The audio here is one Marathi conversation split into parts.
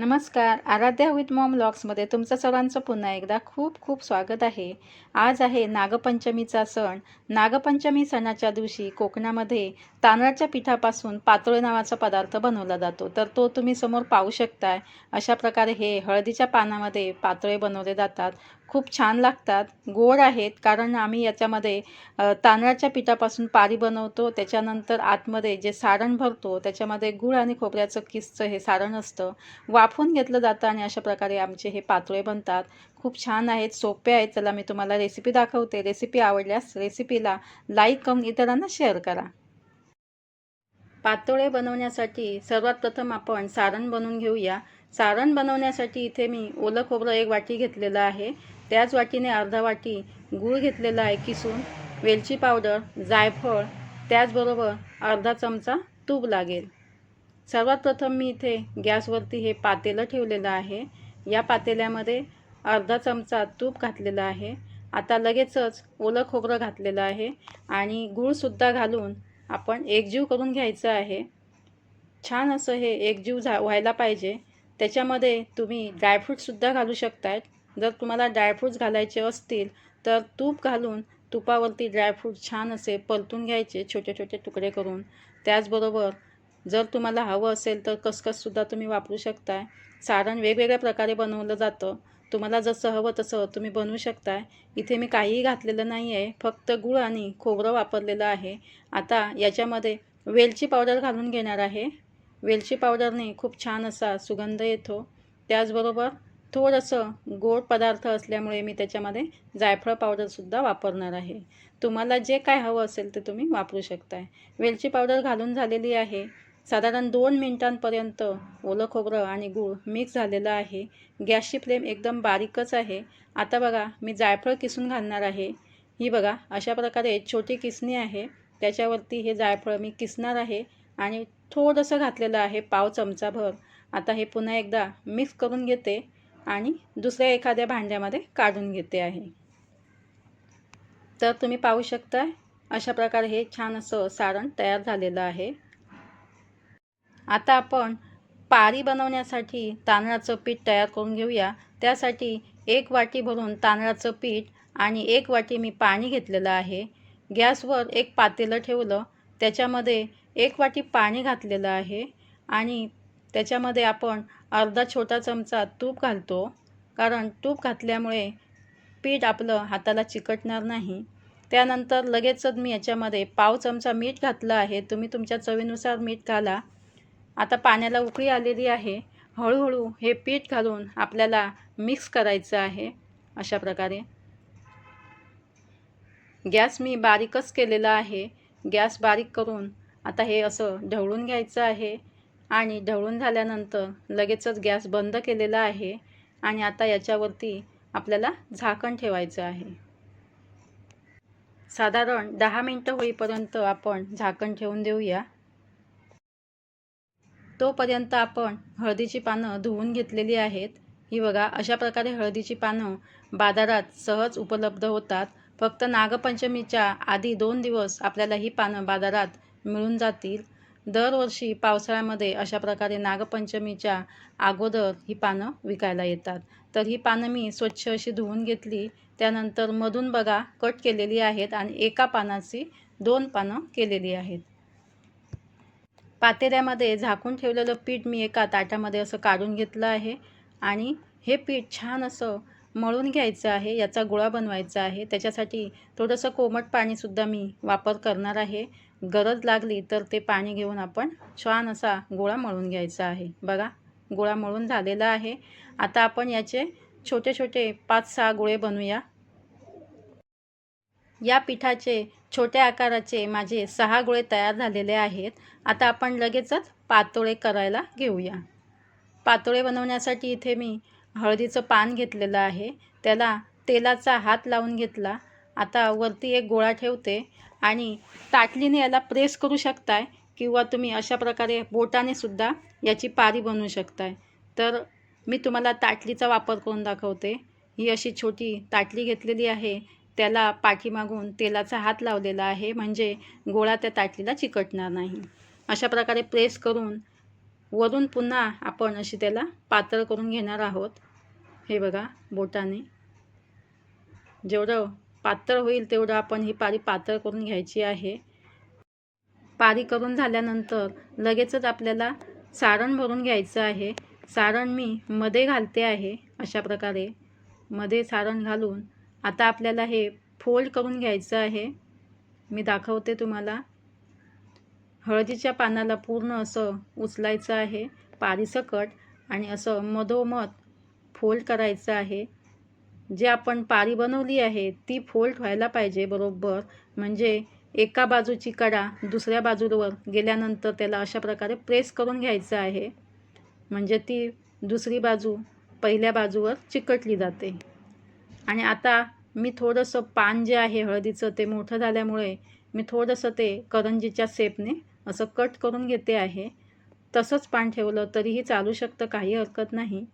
नमस्कार. आराध्या विथ मॉम ब्लॉग्समध्ये तुमचं सर्वांचं पुन्हा एकदा खूप खूप स्वागत आहे. आज आहे नागपंचमीचा सण. नागपंचमी सणाच्या दिवशी कोकणामध्ये तांदळाच्या पिठापासून पातळे नावाचा पदार्थ बनवला जातो. तर तो तुम्ही समोर पाहू शकताय. अशा प्रकारे हे हळदीच्या पानामध्ये पातोळे बनवले जातात. खूप छान लागतात. गोड आहेत कारण आम्ही याच्यामध्ये तांदळाच्या पिठापासून पारी बनवतो. त्याच्यानंतर आतमध्ये जे सारण भरतो त्याच्यामध्ये गूळ आणि खोबऱ्याचं किसचं हे सारण असतं. वाप वाफवून घेतलं जातं आणि अशा प्रकारे आमचे हे पातोळे बनतात. खूप छान आहेत सोपे आहेत. चला मी तुम्हाला रेसिपी दाखवते. रेसिपी आवडल्यास रेसिपीला लाईक करून इतरांना शेअर करा. पातोळे बनवण्यासाठी सर्वात प्रथम आपण सारण बनवून घेऊया. सारण बनवण्यासाठी इथे मी ओलं खोबरं एक वाटी घेतलेलं आहे. त्याच वाटीने अर्धा वाटी गूळ घेतलेला आहे किसून वेलची पावडर जायफळ त्याचबरोबर अर्धा चमचा तूप लागेल. सर्वात प्रथम मी इथे गॅसवरती हे पातेलं ठेवलेलं आहे. या पातेल्यामध्ये अर्धा चमचा तूप घातलेलं आहे. आता लगेचच ओलं खोबरं घातलेलं आहे आणि गूळसुद्धा घालून आपण एकजीव करून घ्यायचं आहे. छान असं हे एकजीव झा व्हायला पाहिजे. त्याच्यामध्ये तुम्ही ड्रायफ्रूटसुद्धा घालू शकतात जर तुम्हाला ड्रायफ्रूट्स घालायचे असतील तर तूप घालून तुपावरती ड्रायफ्रूट छान असे परतून घ्यायचे छोटे छोटे तुकडे करून. त्याचबरोबर जर तुम्हाला हवं असेल तर कसकससुद्धा तुम्ही वापरू शकताय. सारण वेगवेगळ्या प्रकारे बनवलं जातं. तुम्हाला जसं हवं तसं तुम्ही बनवू शकताय. इथे मी काहीही घातलेलं नाही आहे फक्त गूळ आणि खोबरं वापरलेलं आहे. आता याच्यामध्ये वेलची पावडर घालून घेणार आहे. वेलची पावडरने खूप छान असा सुगंध येतो. त्याचबरोबर थोडंसं गोड पदार्थ असल्यामुळे मी त्याच्यामध्ये जायफळ पावडरसुद्धा वापरणार आहे. तुम्हाला जे काय हवं असेल ते तुम्ही वापरू शकताय. वेलची पावडर घालून झालेली आहे. साधारण दोन मिनटांपर्यंत ओलं खोबरं आणि गूळ मिक्स झालेलं आहे. गॅसची फ्लेम एकदम बारीकच आहे. आता बघा मी जायफळ किसून घालणार आहे. ही बघा अशा प्रकारे छोटी किसणी आहे. त्याच्यावरती हे जायफळ मी किसणार आहे आणि थोडंसं घातलेलं आहे पाव चमचाभर. आता हे पुन्हा एकदा मिक्स करून घेते आणि दुसऱ्या एखाद्या भांड्यामध्ये काढून घेते आहे. तर तुम्ही पाहू शकता अशा प्रकारे हे छान असं सारण तयार झालेलं आहे. आता आपण पारी बनवण्यासाठी तांदळाचं पीठ तयार करून घेऊया. त्यासाठी एक वाटी भरून तांदळाचं पीठ आणि एक वाटी मी पाणी घेतलेलं आहे. गॅसवर एक पातेलं ठेवलं. त्याच्यामध्ये एक वाटी पाणी घातलेलं आहे आणि त्याच्यामध्ये आपण अर्धा छोटा चमचा तूप घालतो. कारण तूप घातल्यामुळे पीठ आपलं हाताला चिकटणार नाही. त्यानंतर लगेचच मी याच्यामध्ये पाव चमचा मीठ घातलं आहे. तुम्ही तुमच्या चवीनुसार मीठ घाला. आता पाण्याला उकळी आलेली आहे. हळूहळू हे पीठ घालून आपल्याला मिक्स करायचं आहे अशा प्रकारे. गॅस मी बारीकच केलेला आहे. गॅस बारीक करून आता हे असं ढवळून घ्यायचं आहे आणि ढवळून झाल्यानंतर लगेचच गॅस बंद केलेला आहे आणि आता याच्यावरती आपल्याला झाकण ठेवायचं आहे. साधारण दहा मिनटं होईपर्यंत आपण झाकण ठेवून देऊया. तोपर्यंत आपण हळदीची पानं धुवून घेतलेली आहेत. ही बघा अशा प्रकारे हळदीची पानं बाजारात सहज उपलब्ध होतात. फक्त नागपंचमीच्या आधी दोन दिवस आपल्याला ही पानं बाजारात मिळून जातील. दरवर्षी पावसाळ्यामध्ये अशा प्रकारे नागपंचमीच्या अगोदर ही पानं विकायला येतात. तर ही पानं मी स्वच्छ अशी धुवून घेतली. त्यानंतर मधून बघा कट केलेली आहेत आणि एका पानाची दोन पानं केलेली आहेत. पातेल्यामध्ये झाकून ठेवलेलं पीठ मी एका ताटामध्ये असं काढून घेतलं आहे. आणि हे पीठ छान असं मळून घ्यायचं आहे याचा गोळा बनवायचा आहे. त्याच्यासाठी थोडंसं कोमट पाणीसुद्धा मी वापर करणार आहे. गरज लागली तर ते पाणी घेऊन आपण छान असा गोळा मळून घ्यायचा आहे. बघा गोळा मळून झालेला आहे. आता आपण याचे छोटे छोटे पाच सहा गोळे बनवूया. या पिठाचे छोट्या आकाराचे माझे सहा गोळे तयार झालेले आहेत. आता आपण लगेचच पातोळे करायला घेऊया. पातोळे बनवण्यासाठी इथे मी हळदीचं पान घेतलेलं आहे. त्याला तेलाचा हात लावून घेतला. आता वरती एक गोळा ठेवते. आणि ताटलीने याला प्रेस करू शकताय किंवा तुम्ही अशा प्रकारे बोटाने सुद्धा याची पारी बनवू शकताय. तर मी तुम्हाला ताटलीचा वापर करून दाखवते. ही अशी छोटी ताटली घेतलेली आहे. त्याला पाठीमागून तेलाचा हात लावलेला आहे. म्हणजे गोळा त्या ताटलीला चिकटणार नाही. अशा प्रकारे प्रेस करून वरून पुन्हा आपण अशी त्याला पातळ करून घेणार आहोत. हे बघा बोटाने. जेवढं पातळ होईल तेवढं आपण ही पारी पातळ करून घ्यायची आहे. पारी करून झाल्यानंतर लगेचच आपल्याला सारण भरून घ्यायचं आहे. सारण मी मध्ये घालते आहे. अशा प्रकारे मध्ये सारण घालून आता आपल्याला हे फोल्ड करून घ्यायचं आहे. मी दाखवते तुम्हाला. हळदीच्या पानाला पूर्ण असं उचलायचं आहे. पारीसकट आणि असं मधोमध फोल्ड करायचं आहे. जे आपण पारी बनवली आहे ती फोल्ड व्हायला पाहिजे बरोबर. म्हणजे एका बाजूची कडा दुसऱ्या बाजूवर गेल्यानंतर त्याला अशा प्रकारे प्रेस करून घ्यायचं आहे. म्हणजे ती दुसरी बाजू पहिल्या बाजूवर चिकटली जाते. आणि आता मी थोडंसं पान जे आहे हळदीचं ते मोठं झाल्यामुळे मी थोडंसं ते करंजीच्या सेपने असं कट करून घेते आहे. तसंच पान ठेवलं तरीही चालू शकतं काही हरकत नाही.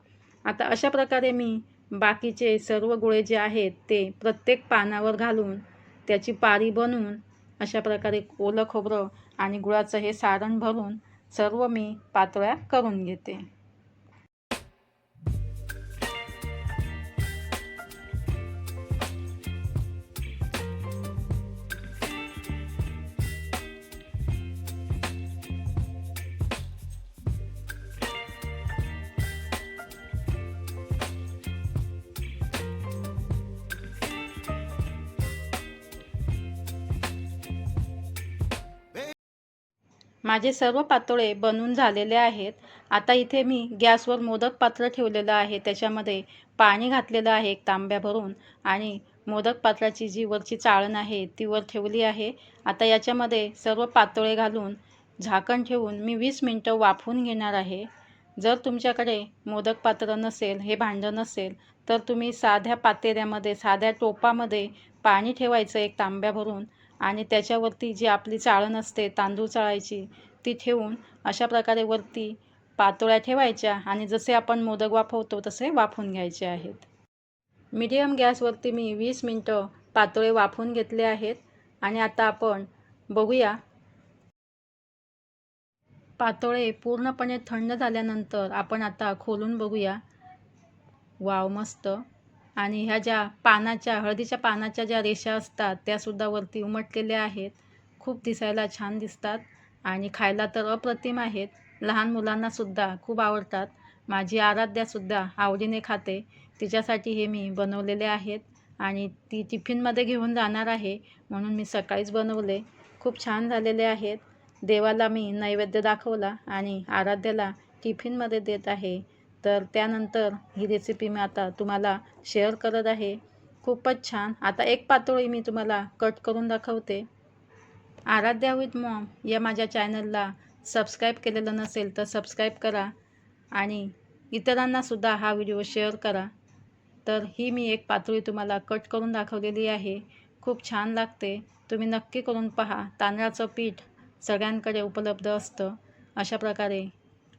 आता अशा प्रकारे मी बाकीचे सर्व गोळे जे आहेत ते प्रत्येक पानावर घालून त्याची पारी बनवून अशा प्रकारे ओलं खोबरं आणि गुळाचं हे सारण भरून सर्व मी पातळ्या करून घेते. माझे सर्व पातोळे बनून झालेले आहेत. आता इथे मी गॅसवर मोदक पात्र ठेवलेलं आहे. त्याच्यामध्ये पाणी घातलेलं आहे एक तांब्या भरून आणि मोदक पात्राची जी वरची चाळण आहे ती वर ठेवली आहे. आता याच्यामध्ये सर्व पातोळे घालून झाकण ठेवून मी वीस मिनटं वाफवून घेणार आहे. जर तुमच्याकडे मोदक पात्र नसेल हे भांडं नसेल तर तुम्ही साध्या पातेऱ्यामध्ये साध्या टोपामध्ये पाणी ठेवायचं एक तांब्या भरून आणि त्याच्यावरती जी आपली चाळण असते तांदूळ चाळायची ती ठेवून अशा प्रकारे वरती पातोळ्या ठेवायच्या आणि जसे आपण मोदक वाफवतो तसे वाफून घ्यायचे आहेत. मीडियम गॅसवरती मी वीस मिनटं पातोळे वाफून घेतले आहेत आणि आता आपण बघूया. पातोळे पूर्णपणे थंड झाल्यानंतर आपण आता खोलून बघूया. वाव मस्त. आणि ह्या ज्या पानाच्या हळदीच्या पानाच्या ज्या रेषा असतात त्यासुद्धा वरती उमटलेल्या आहेत. खूप दिसायला छान दिसतात आणि खायला तर अप्रतिम आहेत. लहान मुलांनासुद्धा खूप आवडतात. माझी आराध्यासुद्धा आवडीने खाते. तिच्यासाठी हे मी बनवलेले आहेत आणि ती टिफिनमध्ये घेऊन जाणार आहे म्हणून मी सकाळीच बनवले. खूप छान झालेले आहेत. देवाला मी नैवेद्य दाखवला आणि आराध्याला टिफिनमध्ये देत आहे. तर त्यानंतर ही रेसिपी मी आता तुम्हाला शेअर करत आहे. खूपच छान. आता एक पातोळी मी तुम्हाला कट करून दाखवते. आराध्या विथ मॉम या माझ्या चॅनलला सबस्क्राईब केलेलं नसेल तर सबस्क्राईब करा आणि इतरांनासुद्धा हा व्हिडिओ शेअर करा. तर ही मी एक पातोळी तुम्हाला कट करून दाखवलेली आहे. खूप छान लागते. तुम्ही नक्की करून पहा. तांदळाचं पीठ सगळ्यांकडे उपलब्ध असतं. अशा प्रकारे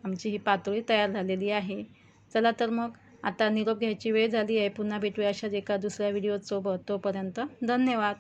आमची ही पातोळी तयार झालेली आहे. चला तर मग आता निरोप घ्यायची वेळ झाली आहे. पुन्हा भेटूया अशाच एका दुसऱ्या व्हिडिओसोबत. तोपर्यंत धन्यवाद.